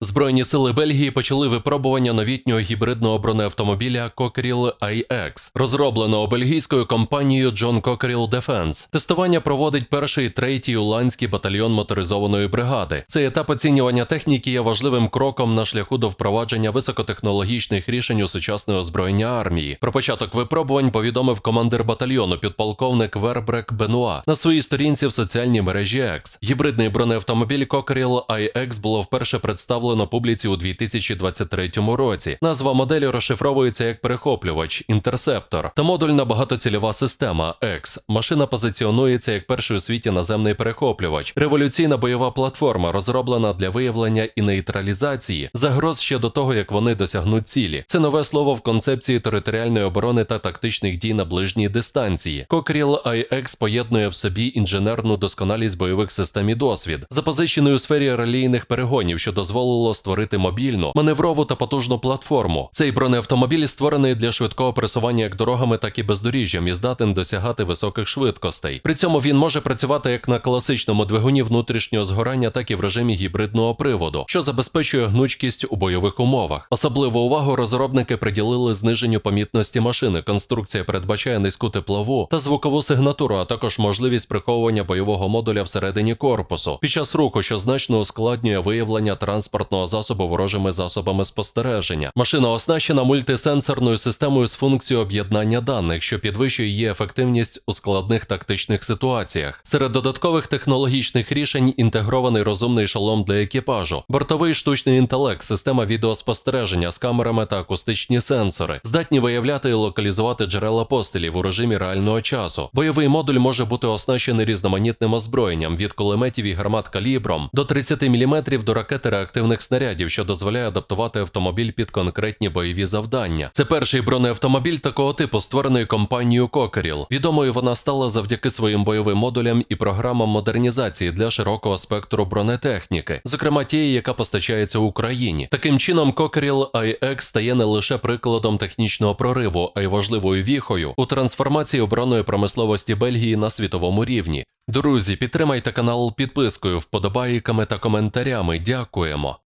Збройні сили Бельгії почали випробування новітнього гібридного бронеавтомобіля Cockerill IX, розробленого бельгійською компанією John Cockerill Defense. Тестування проводить перший третій уланський батальйон моторизованої бригади. Цей етап оцінювання техніки є важливим кроком на шляху до впровадження високотехнологічних рішень у сучасне озброєння армії. Про початок випробувань повідомив командир батальйону підполковник Вербрек Бенуа на своїй сторінці в соціальній мережі X. Гібридний бронеавтомобіль Cockerill IX було вперше представлено публіці у 2023 році. Назва моделі розшифровується як перехоплювач, інтерсептор та модульна багатоцільова система X. Машина позиціонується як перший у світі наземний перехоплювач, революційна бойова платформа, розроблена для виявлення і нейтралізації загроз ще до того, як вони досягнуть цілі. Це нове слово в концепції територіальної оборони та тактичних дій на ближній дистанції. Cockerill IX поєднує в собі інженерну досконалість бойових систем і досвід, запозичений у сфері релійних перегонів, що дозволило створити мобільну, маневрову та потужну платформу. Цей бронеавтомобіль створений для швидкого пересування як дорогами, так і бездоріжжям і здатен досягати високих швидкостей. При цьому він може працювати як на класичному двигуні внутрішнього згорання, так і в режимі гібридного приводу, що забезпечує гнучкість у бойових умовах. Особливу увагу розробники приділили зниженню помітності машини. Конструкція передбачає низьку теплову та звукову сигнатуру, а також можливість приховування бойового модуля всередині корпусу під час руху, що значно ускладнює виявлення транспортного засобу ворожими засобами спостереження. Машина оснащена мультисенсорною системою з функцією об'єднання даних, що підвищує її ефективність у складних тактичних ситуаціях. Серед додаткових технологічних рішень інтегрований розумний шолом для екіпажу, бортовий штучний інтелект, система відеоспостереження з камерами та акустичні сенсори, здатні виявляти і локалізувати джерела постелів у режимі реального часу. Бойовий модуль може бути оснащений різноманітним озброєнням від кулеметів і гармат калібром до 30 мм до ракети реактивних снарядів, що дозволяє адаптувати автомобіль під конкретні бойові завдання. Це перший бронеавтомобіль такого типу, створений компанією Cockerill. Відомою вона стала завдяки своїм бойовим модулям і програмам модернізації для широкого спектру бронетехніки, зокрема тієї, яка постачається Україні. Таким чином, Cockerill IX стає не лише прикладом технічного прориву, а й важливою віхою у трансформації оборонної промисловості Бельгії на світовому рівні. Друзі, підтримайте канал підпискою, вподобайками та коментарями. Дякуємо.